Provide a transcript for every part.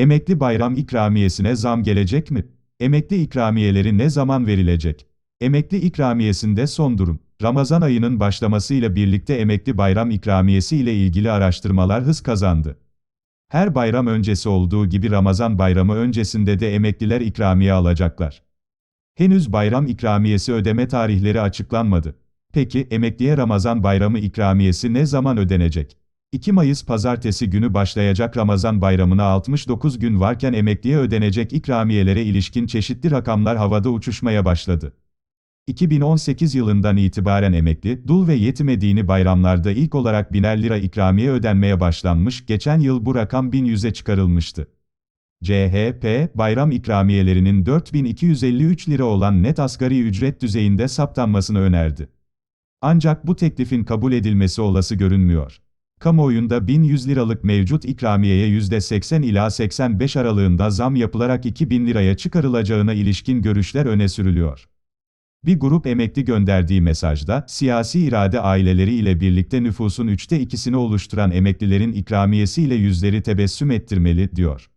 Emekli bayram ikramiyesine zam gelecek mi? Emekli ikramiyeleri ne zaman verilecek? Emekli ikramiyesinde son durum. Ramazan ayının başlamasıyla birlikte emekli bayram ikramiyesi ile ilgili araştırmalar hız kazandı. Her bayram öncesi olduğu gibi Ramazan bayramı öncesinde de emekliler ikramiye alacaklar. Henüz bayram ikramiyesi ödeme tarihleri açıklanmadı. Peki emekliye Ramazan bayramı ikramiyesi ne zaman ödenecek? 2 Mayıs pazartesi günü başlayacak Ramazan bayramına 69 gün varken emekliye ödenecek ikramiyelere ilişkin çeşitli rakamlar havada uçuşmaya başladı. 2018 yılından itibaren emekli, dul ve yetimediğini bayramlarda ilk olarak biner lira ikramiye ödenmeye başlanmış, geçen yıl bu rakam 1100'e çıkarılmıştı. CHP, bayram ikramiyelerinin 4253 lira olan net asgari ücret düzeyinde saptanmasını önerdi. Ancak bu teklifin kabul edilmesi olası görünmüyor. Kamuoyunda 1100 liralık mevcut ikramiyeye %80 ila 85 aralığında zam yapılarak 2000 liraya çıkarılacağına ilişkin görüşler öne sürülüyor. Bir grup emekli gönderdiği mesajda, siyasi irade aileleri ile birlikte nüfusun üçte ikisini oluşturan emeklilerin ikramiyesi ile yüzleri tebessüm ettirmeli, diyor.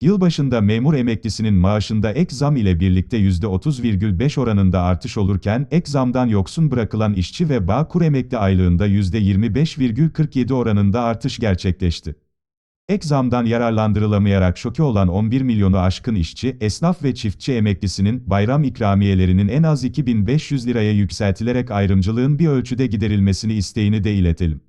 Yılbaşında memur emeklisinin maaşında ek zam ile birlikte %30,5 oranında artış olurken, ek zamdan yoksun bırakılan işçi ve Bağkur emekli aylığında %25,47 oranında artış gerçekleşti. Ek zamdan yararlandırılamayarak şoke olan 11 milyonu aşkın işçi, esnaf ve çiftçi emeklisinin bayram ikramiyelerinin en az 2500 liraya yükseltilerek ayrımcılığın bir ölçüde giderilmesini isteğini de iletelim.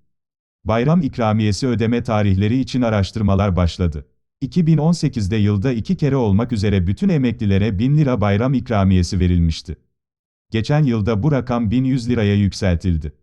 Bayram ikramiyesi ödeme tarihleri için araştırmalar başladı. 2018'de yılda iki kere olmak üzere bütün emeklilere 1000 lira bayram ikramiyesi verilmişti. Geçen yılda bu rakam 1100 liraya yükseltildi.